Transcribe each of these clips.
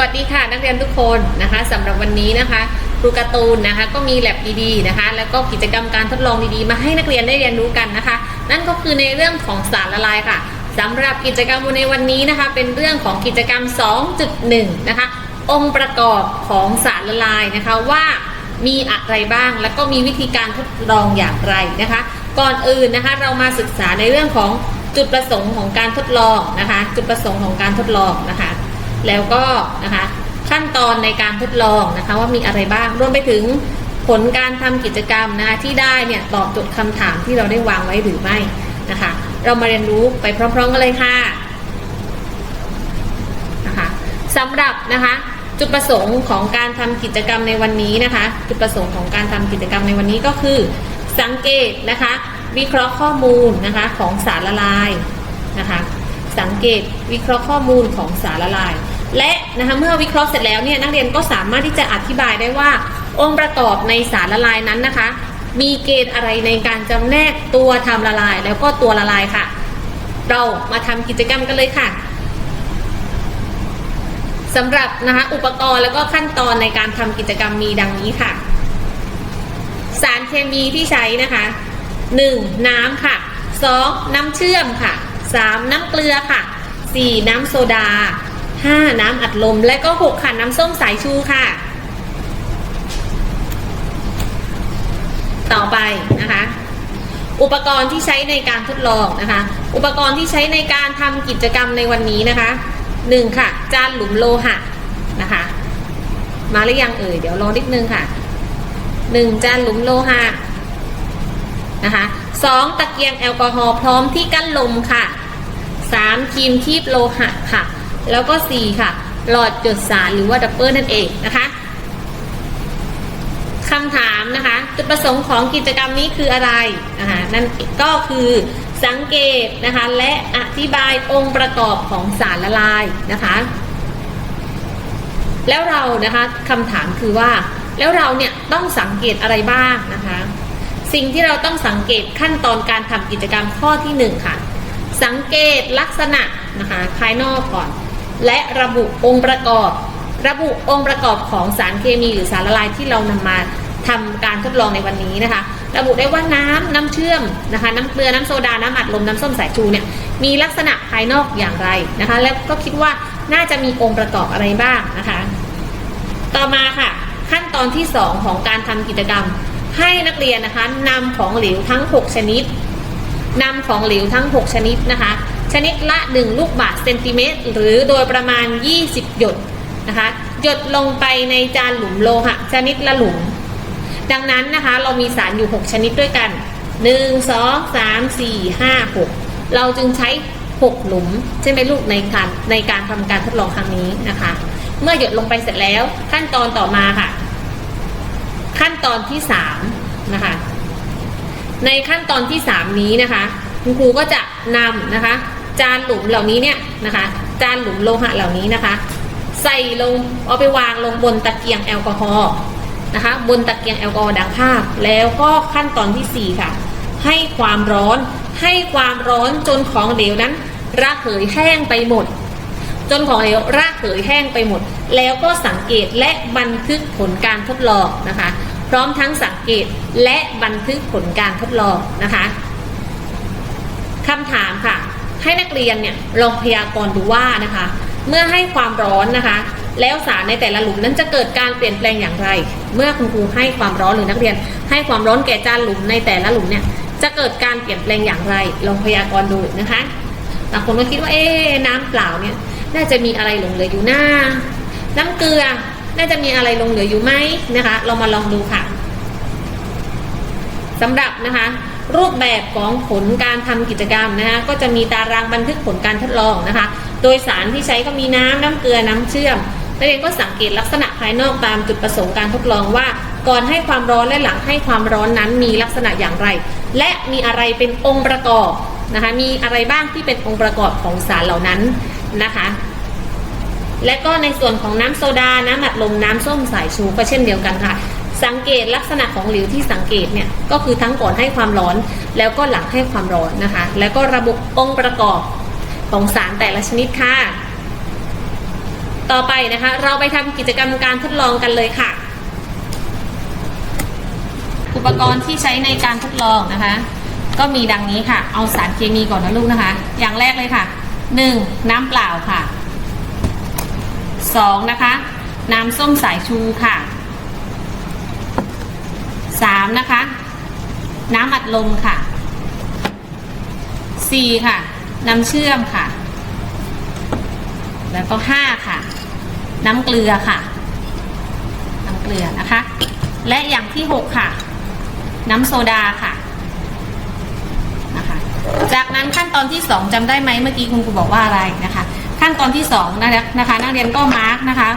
วัสดีค่ะนักเรียนทุกคนนะคะสำหรับวันนี้นะคะครูการ์ตูนนะคะก็มีแลบดีๆนะคะ แล้วก็กิจกรรมการทดลองดีๆ มาให้นักเรียนได้เรียนรู้กันนะคะ นั่นก็คือในเรื่องของสารละลายค่ะสำหรับกิจกรรมในวันนี้นะคะ เป็นเรื่องของกิจกรรม 2.1 นะคะ องค์ประกอบของสารละลายนะคะว่ามีอะไรบ้าง แล้วก็มีวิธีการทดลองอย่างไรนะคะ ก่อนอื่นนะคะเรามาศึกษาในเรื่องของจุดประสงค์ของการทดลองนะคะ จุดประสงค์ของการทดลองนะคะ แล้วก็นะคะขั้นตอนในการทดลองนะคะว่ามีอะไรบ้างรวมไปถึงผลการทำกิจกรรมนะคะที่ได้เนี่ยตอบโจทย์คำถามที่เราได้วางไว้หรือไม่นะคะ เรามาเรียนรู้ไปพร้อมๆกันเลยค่ะนะคะสำหรับนะคะจุดประสงค์ของการทำกิจกรรมในวันนี้นะคะ จุดประสงค์ของการทำกิจกรรมในวันนี้ก็คือ สังเกตนะคะ วิเคราะห์ข้อมูลนะคะของสารละลายนะคะ สังเกตวิเคราะห์ข้อมูลของสารละลาย และนะคะเมื่อวิเคราะห์เสร็จแล้วเนี่ยนักเรียนก็สามารถที่จะอธิบายได้ว่า องค์ประกอบในสารละลายนั้นนะคะ มีเกณฑ์อะไรในการจำแนกตัวทำละลาย แล้วก็ตัวละลายค่ะ เรามาทำกิจกรรมกันเลยค่ะสำหรับนะคะอุปกรณ์แล้วก็ขั้นตอนในการทำกิจกรรมมีดังนี้ค่ะ สารเคมีที่ใช้นะคะ 1. น้ำค่ะ 2. น้ำเชื่อมค่ะ 3. น้ำเกลือค่ะ 4. น้ำโซดา 5. น้ำอัดลม และก็ 6 ค่ะ น้ำส้มสายชูค่ะ ต่อไปนะคะ อุปกรณ์ที่ใช้ในการทดลองนะคะ อุปกรณ์ที่ใช้ในการทำกิจกรรมในวันนี้นะคะ 1. ค่ะ จานหลุมโลหะนะคะ มาหรือยังเอ่ย เดี๋ยวรอนิดนึงค่ะ 1. จานหลุมโลหะ นะคะสองตะเกียงแอลกอฮอล์พร้อมที่กั้นลมค่ะ 3. ครีมคีบโลหะค่ะ แล้วก็4ค่ะ หลอดจดสารหรือว่าดับเบิลนั่นเองนะคะคำถามนะคะ จุดประสงค์ของกิจกรรมนี้คืออะไรนะคะนั่นก็คือสังเกตนะคะ และอธิบายองค์ประกอบของสารละลายนะคะ แล้วเรานะคะคำถามคือว่า แล้วเราเนี่ยต้องสังเกตอะไรบ้างนะคะ สิ่งที่เราต้องสังเกตขั้นตอนการทำกิจกรรมข้อที่หนึ่งค่ะ สังเกตลักษณะนะคะภายนอกก่อน และระบุองค์ประกอบ ระบุองค์ประกอบของสารเคมีหรือสารละลายที่เรานำมาทำการทดลองในวันนี้นะคะ ระบุได้ว่าน้ำน้ำเชื่อมนะคะน้ำเกลือน้ำโซดา น้ำอัดลมน้ำส้มสายชูเนี่ยมีลักษณะภายนอกอย่างไรนะคะ และก็คิดว่าน่าจะมีองค์ประกอบอะไรบ้างนะคะ ต่อมาค่ะ ขั้นตอนที่ 2 ของการทำกิจกรรม ให้นักเรียนนะคะนำของเหลวทั้ง 6 ชนิดนำของเหลวทั้ง 6 ชนิดนะคะ ชนิดละ 1 ลูกบาศก์เซนติเมตร หรือโดยประมาณ 20 หยดนะคะ หยดลงไปในจานหลุมโลหะชนิดละหลุม ดังนั้นนะคะเรามีสารอยู่ 6 ชนิดด้วยกัน 1 2 3 4 5 6 เราจึงใช้ 6 หลุมใช่ไหมลูกในการในการทำการทดลองครั้งนี้นะคะ เมื่อหยดลงไปเสร็จแล้วขั้นตอนต่อมาค่ะ ขั้นตอนที่3นะคะ ในขั้นตอนที่3นี้นะคะ คุณครูก็จะนำนะคะ จานหลุมเหล่านี้เนี่ยนะคะ จานหลุมโลหะเหล่านี้นะคะ ใส่ลงเอาไปวางลงบนตะเกียงแอลกอฮอล์นะคะบนตะเกียงแอลกอฮอล์ดังภาพ แล้วก็ขั้นตอนทีสี่4 ค่ะ ให้ความร้อนให้ความร้อนจนของเหลวนั้นระเหยแห้งไปหมด จนของเหลวระเหยแห้งไปหมด แล้วก็สังเกตและบันทึกผลการทดลองนะคะ พร้อมทั้งสังเกตและบันทึกผลการทดลองนะคะคำถามค่ะ ให้นักเรียนเนี่ยลองพยากรณ์ดูว่านะคะ เมื่อให้ความร้อนนะคะ แล้วสารในแต่ละหลุมนั้นจะเกิดการเปลี่ยนแปลงอย่างไร เมื่อคุณครูให้ความร้อนหรือนักเรียน ให้ความร้อนแก่จานหลุมในแต่ละหลุมเนี่ยจะเกิดการเปลี่ยนแปลงอย่างไร ลองพยากรณ์ดูนะคะบางคนก็คิดว่าเอ๊น้ำเปล่าเนี่ยน่าจะมีอะไรหลงเหลืออยู่หน้า น้ำเกลือ น่าจะมีอะไรลงเหลืออยู่ไหมนะคะ เรามาลองดูค่ะสำหรับนะคะ รูปแบบของผลการทำกิจกรรมนะคะก็จะมีตารางบันทึกผลการทดลองนะคะ โดยสารที่ใช้ก็มีน้ำน้ำเกลือน้ำเชื่อมนักเรียนก็สังเกตลักษณะภายนอกตามจุดประสงค์การทดลองว่า ก่อนให้ความร้อนและหลังให้ความร้อนนั้นมีลักษณะอย่างไร และมีอะไรเป็นองค์ประกอบนะคะ มีอะไรบ้างที่เป็นองค์ประกอบของสารเหล่านั้นนะคะ และก็ในส่วนของน้ำโซดา น้ำอัดลม น้ำส้มสายชูก็เช่นเดียวกันค่ะ สังเกตลักษณะของเหลวที่สังเกตเนี่ยก็คือทั้งก่อนให้ความร้อน แล้วก็หลังให้ความร้อนนะคะ แล้วก็ระบุองค์ประกอบของสารแต่ละชนิดค่ะ ต่อไปนะคะ เราไปทำกิจกรรมการทดลองกันเลยค่ะ อุปกรณ์ที่ใช้ในการทดลองนะคะ ก็มีดังนี้ค่ะ เอาสารเคมีก่อนนะลูกนะคะ อย่างแรกเลยค่ะ 1. น้ำเปล่าค่ะ 2. นะคะ น้ำส้มสายชูค่ะ 3. นะคะ น้ำอัดลมค่ะ 4. ค่ะ น้ำเชื่อมค่ะ แล้วก็ 5 ค่ะ น้ำเกลือค่ะ น้ำเกลือนะคะ และอย่างที่ 6 ค่ะ น้ำโซดาค่ะนะคะจากนั้นขั้นตอนที่ 2จำได้ไหมเมื่อกี้คุณครูบอกว่าอะไรนะคะ ขั้นตอนที่2นะคะนะคะ นักเรียนก็มาร์กนะคะ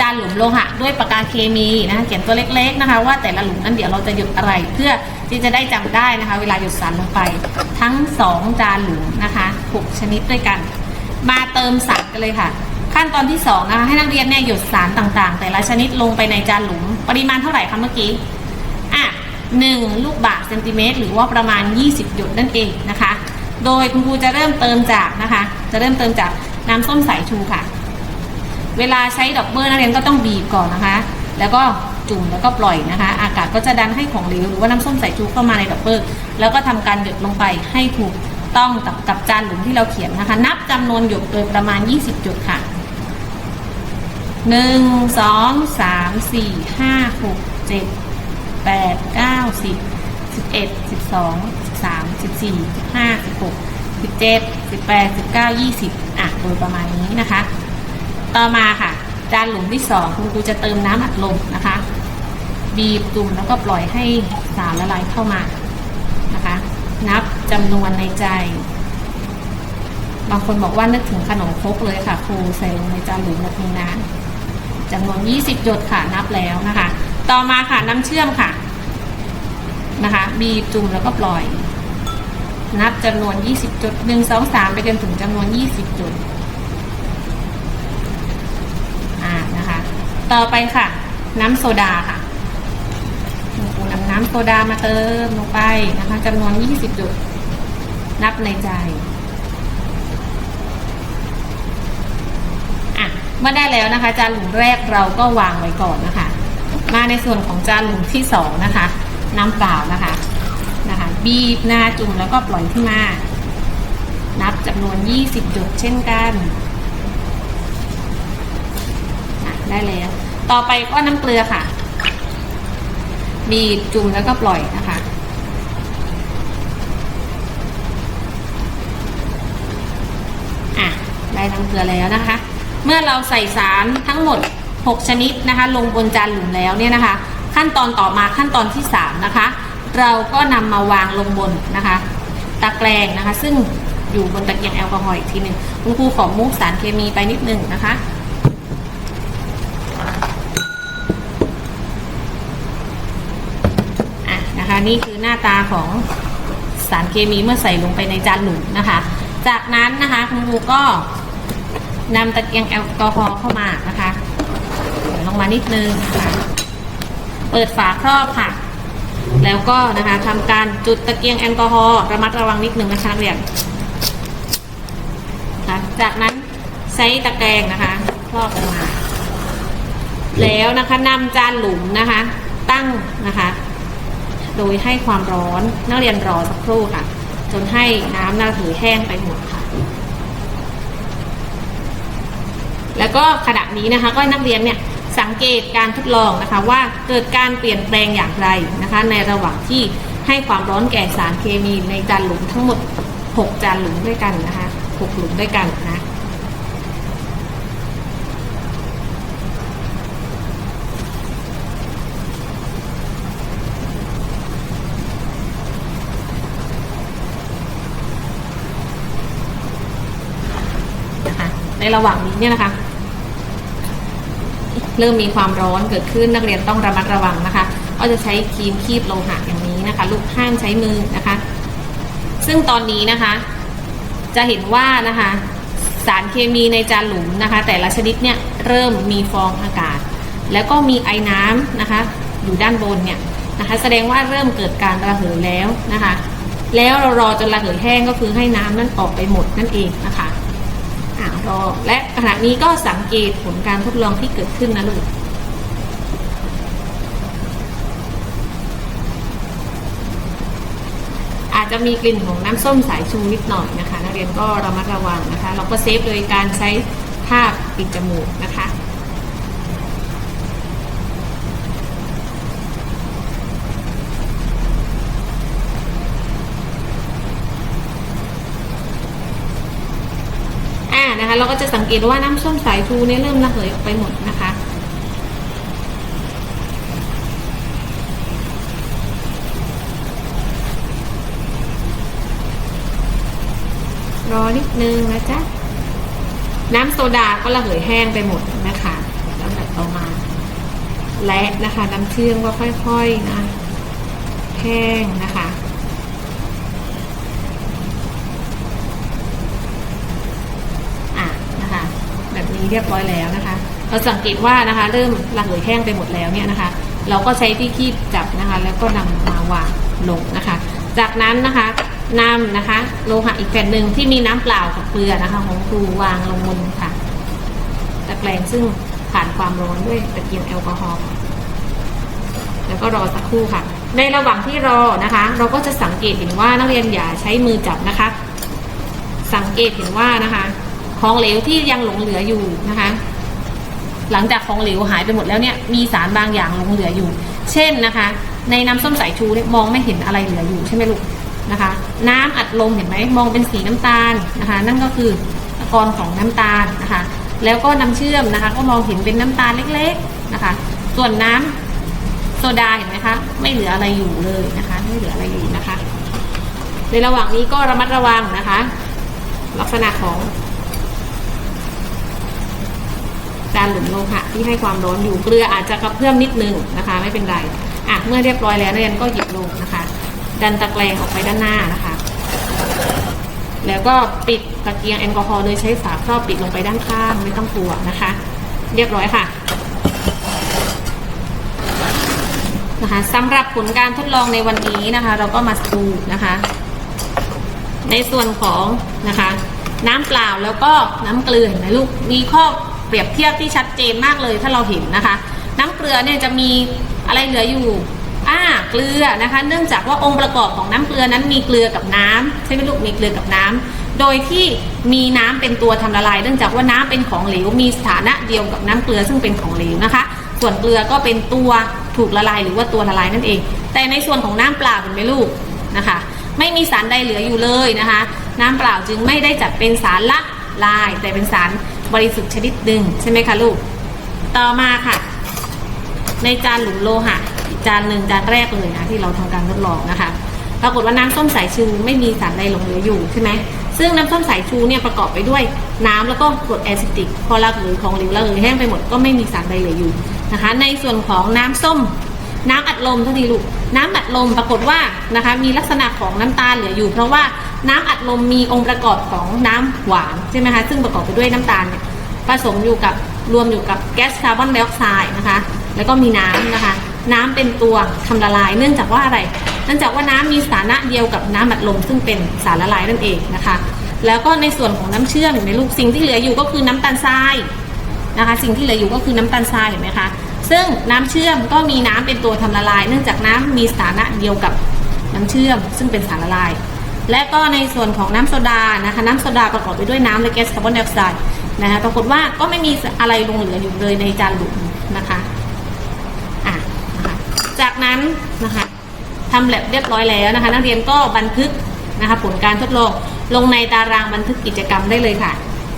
จานหลุมโลหะด้วยปากกาเคมีนะคะเขียนตัวเล็กๆนะคะ ว่าแต่ละหลุมนั้นเดี๋ยวเราจะหยุดอะไรเพื่อที่จะได้จำได้นะคะ เวลาหยุดสารลงไป ทั้ง 2 จานหลุมนะคะ6ชนิดด้วยกัน มาเติมสารกันเลยค่ะขั้นตอนที่2นะคะให้นักเรียนเนี่ยหยดสารต่างๆ แต่ละชนิดลงไปในจานหลุม ปริมาณเท่าไหร่คะเมื่อกี้ อะหนึ่งลูกบาศก์เซนติเมตรหรือว่าประมาณ 20 หยดนั่นเองนะคะ โดยคุณครูจะเริ่มเติมจากนะคะ จะเริ่มเติมจาก น้ำส้มสายชูค่ะ เวลาใช้ดอกเบอร์นักเรียนก็ต้องบีบก่อนนะคะ แล้วก็จุ่มแล้วก็ปล่อยนะคะ อากาศก็จะดันให้ของเหลวหรือว่าน้ำส้มสายชูเข้ามาในดอกเบอร์แล้วก็ทำการหยดลงไปให้ถูกต้องกับกับจานหลุมที่เราเขียนนะคะ นับจำนวนหยดโดยประมาณ 20 จุดค่ะหนึ่งสองสามสี่ห้าหกเจ็ดแปดเก้าสิบสิบเอ็ดสิบสองสิบสามสิบสี่สิบห้าสิบหก สิบเจ็ดสิแปดสิเก้ายี่สิบอะโดยประมาณนี้นะคะ ต่อมาค่ะ จานหลุมที่สองคุณครูจะเติมน้ำอัดลมนะคะ บีบจุ่มแล้วก็ปล่อยให้สารละลายเข้ามานะคะ นับจำนวนในใจ บางคนบอกว่านึกถึงขนมครกเลยค่ะ ครูใส่ลงในจานหลุมแบบนี้นะจำนวน 20 หยดค่ะนับแล้วนะคะ ต่อมาค่ะน้ำเชื่อมค่ะนะคะ บีบจุ่มแล้วก็ปล่อย นับจำนวน 20 จุด 1 2 3 ไปจนถึงจำนวน 20 จุดอ่านะคะ ต่อไปค่ะ น้ำโซดาค่ะครูนำน้ำโซดามาเติมลงไปนะคะจำนวน 20 จุด นับในใจอะเมื่อได้แล้วนะคะ จานหลุมแรกเราก็วางไว้ก่อนนะคะ มาในส่วนของจานหลุมที่สองนะคะน้ำเปล่านะคะ นะคะบีบหน้าจุ่มแล้วก็ปล่อยขึ้นมา นับจำนวน 20จุดเช่นกันได้แล้ว ต่อไปก็น้ำเกลือค่ะ บีบจุ่มแล้วก็ปล่อยนะคะ อะ ได้น้ำเกลือแล้วนะคะ เมื่อเราใส่สารทั้งหมด 6 ชนิดนะคะ ลงบนจานหลุมแล้วเนี่ยนะคะ ขั้นตอนต่อมาขั้นตอนที่ 3 นะคะ เราก็นำมาวางลงบนนะคะ ตะแกรงนะคะ ซึ่งอยู่บนตะเกียงแอลกอฮอล์อีกทีหนึ่งคุณครูขอมุกสารเคมีไปนิดนึงนะคะอะนะคะ นี่คือหน้าตาของสารเคมีเมื่อใส่ลงไปในจานหลุมนะคะ จากนั้นนะคะคุณครูก็นำตะเกียงแอลกอฮอล์เข้ามานะคะลงมานิดนึงะะเปิดฝาครอบค่ะ แล้วก็นะคะทำการจุดตะเกียงแอลกอฮอล์ระมัดระวังนิดหนึ่งนะคะนักเรียนนะคะจากนั้นใช้ตะแกรงนะคะครอบลงมา แล้วนะคะนำจานหลุมนะคะ ตั้งนะคะ โดยให้ความร้อนนักเรียนรอสักครู่ค่ะ จนให้น้ำระเหยแห้งไปหมดค่ะ แล้วก็ขณะนี้นะคะ ก็นักเรียนเนี่ย สังเกตการทดลองนะคะว่าเกิดการเปลี่ยนแปลงอย่างไรนะคะในระหว่างที่ให้ความร้อนแก่สารเคมีในจานหลุมทั้งหมด 6 จานหลุมด้วยกันนะคะ6หลุมด้วยกันนะนะคะในระหว่างนี้เนี่ยนะคะ เริ่มมีความร้อนเกิดขึ้นนักเรียนต้องระมัดระวังนะคะ ก็จะใช้ครีมคีบโลหะอย่างนี้นะคะ ลูกห้ามใช้มือนะคะ ซึ่งตอนนี้นะคะ จะเห็นว่านะคะ สารเคมีในจานหลุมนะคะ แต่ละชนิดเนี่ยเริ่มมีฟองอากาศ แล้วก็มีไอ้น้ำนะคะ อยู่ด้านบนเนี่ยนะคะ แสดงว่าเริ่มเกิดการระเหยแล้วนะคะ แล้วเรารอจนระเหยแห้งก็คือให้น้ำนั้นออกไปหมดนั่นเองนะคะ อ่ารรอและขณะนี้ก็สังเกตผลการทดลองที่เกิดขึ้นนะลูกอาจจะมีกลิ่นของน้ำส้มสายชูนิดหน่อยนะคะ นักเรียนก็ระมัดระวังนะคะ เราก็เซฟโดยการใช้ผ้าปิดจมูกนะคะ อ่า นะคะ เราก็จะสังเกตว่าน้ำส้มสายชูเนี่ยเริ่มระเหยออกไปหมดนะคะ รอนิดนึงนะจ๊ะ น้ำโซดาก็ระเหยแห้งไปหมดนะคะลำดับต่อมา และนะคะน้ำเชื่อมก็ค่อยๆนะ แห้งนะคะอะนะคะ แบบนี้ เรียบร้อยแล้วนะคะ เราสังเกตว่านะคะ เริ่มระเหยแห้งไปหมดแล้วเนี่ยนะคะ เราก็ใช้ที่คีบจับนะคะ แล้วก็นำมาวางลงนะคะ จากนั้นนะคะนำนะคะโลหะอีกแผ่นหนึ่งที่มีน้ำเปล่ากับเกลือนะคะ ของครูวางลงบนค่ะตะแกรงซึ่งผ่านความร้อนด้วยตะเกียงแอลกอฮอล์แล้วก็รอสักครู่ค่ะ ในระหว่างที่รอนะคะ เราก็จะสังเกตเห็นว่านักเรียนอย่าใช้มือจับนะคะ สังเกตเห็นว่านะคะ ของเหลวที่ยังหลงเหลืออยู่นะคะ หลังจากของเหลวหายไปหมดแล้วเนี่ยมีสารบางอย่างหลงเหลืออยู่ เช่นนะคะ ในน้ำส้มสายชูเนี่ยมองไม่เห็นอะไรเหลืออยู่ใช่ไหมลูกนะคะ น้ำอัดลมเห็นไหมมองเป็นสีน้ำตาลนะคะ นั่นก็คือตะกอนของน้ำตาลนะคะ แล้วก็น้ำเชื่อมนะคะ ก็มองเห็นเป็นน้ำตาลเล็ก ๆนะคะ ส่วนน้ำโซดาเห็นไหมคะไม่เหลืออะไรอยู่เลยนะคะ ไม่เหลืออะไรอยู่นะคะ ในระหว่างนี้ก็ระมัดระวังนะคะ ลักษณะของ การ หลุมโลหะที่ให้ความร้อนอยู่เกลืออาจจะกระเพื่อมนิดนึงนะคะ ไม่เป็นไรอะเมื่อเรียบร้อยแล้วนักเรียนก็หยิบลงนะคะ ดันตะแกรงออกไปด้านหน้านะคะ แล้วก็ปิดตะเกียงแอลกอฮอล์โดยใช้ฝาครอบปิดลงไปด้านข้างไม่ต้องกลัวนะคะ เรียบร้อยค่ะนะคะสำหรับผลการทดลองในวันนี้นะคะ เราก็มาดูนะคะ ในส่วนของนะคะ น้ำเปล่าแล้วก็น้ำเกลือเห็นไหมลูกมีข้อ เปรียบเทียบที่ชัดเจนมากเลยถ้าเราเห็นนะคะ น้ำเกลือเนี่ยจะมีอะไรเหลืออยู่อ่าเกลือนะคะ เนื่องจากว่าองค์ประกอบของน้ำเกลือนั้นมีเกลือกับน้ำใช่ไหมลูกมีเกลือกับน้ำโดยที่มีน้ำเป็นตัวทำละลาย เนื่องจากว่าน้ำเป็นของเหลวมีสถานะเดียวกับน้ำเกลือซึ่งเป็นของเหลวนะคะ ส่วนเกลือก็เป็นตัวถูกละลายหรือว่าตัวละลายนั่นเอง แต่ในส่วนของน้ำเปล่าเห็นไหมลูกนะคะ ไม่มีสารใดเหลืออยู่เลยนะคะ น้ำเปล่าจึงไม่ได้จัดเป็นสารละลาย แต่เป็นสาร บริสุทธิ์ชนิดหนึ่งใช่ไหมคะลูก ต่อมาค่ะ ในจานหลุมโลหะอีกจานหนึ่งจานแรกเลยนะที่เราทำการทดลองนะคะ ปรากฏว่าน้ำส้มสายชูไม่มีสารใดหลงเหลืออยู่ใช่ไหมซึ่งน้ำส้มสายชูเนี่ยประกอบไปด้วยน้ำแล้วก็กรดแอซิติก พอละเหยของเหลวละเหยแห้งไปหมดก็ไม่มีสารใดเหลืออยู่นะคะ ในส่วนของน้ำส้มน้ำอัดลมเท่านี้ลูก น้ำอัดลมปรากฏว่านะคะมีลักษณะของน้ำตาลเหลืออยู่ เพราะว่า น้ำอัดลมมีองค์ประกอบของน้ำหวานใช่ไหมคะซึ่งประกอบไปด้วยน้ำตาลเนี่ยผสมอยู่กับรวมอยู่กับแก๊สคาร์บอนไดออกไซด์นะคะ แล้วก็มีน้ำนะคะ น้ำเป็นตัวทำละลาย เนื่องจากว่าอะไรเนื่องจากว่าน้ำมีสถานะเดียวกับน้ำอัดลมซึ่งเป็นสารละลายนั่นเองนะคะ แล้วก็ในส่วนของน้ำเชื่อมเห็นไหมลูกสิ่งที่เหลืออยู่ก็คือน้ำตาลทรายนะคะ สิ่งที่เหลืออยู่ก็คือน้ำตาลทรายเห็นไหมคะซึ่งน้ำเชื่อมก็มีน้ำเป็นตัวทำละลาย เนื่องจากน้ำมีสถานะเดียวกับน้ำเชื่อม ซึ่งเป็นสารละลาย และก็ในส่วนของน้ำโซดานะคะน้ำโซดาประกอบไปด้วยน้ำและแก๊สคาร์บอนไดออกไซด์นะคะปรากฏว่าก็ไม่มีอะไรลงเหลืออยู่เลยในจานหลุมนะคะอะนะคะจากนั้นนะคะทำแลบเรียบร้อยแล้วนะคะ นักเรียนก็บันทึกนะคะผลการทดลองลงในตารางบันทึกกิจกรรมได้เลยค่ะ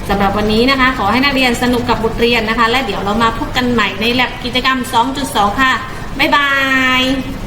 สำหรับวันนี้นะคะ ขอให้นักเรียนสนุกกับบทเรียนนะคะ และเดี๋ยวเรามาพบกันใหม่ในแลบกิจกรรม 2.2 ค่ะ บ๊ายบาย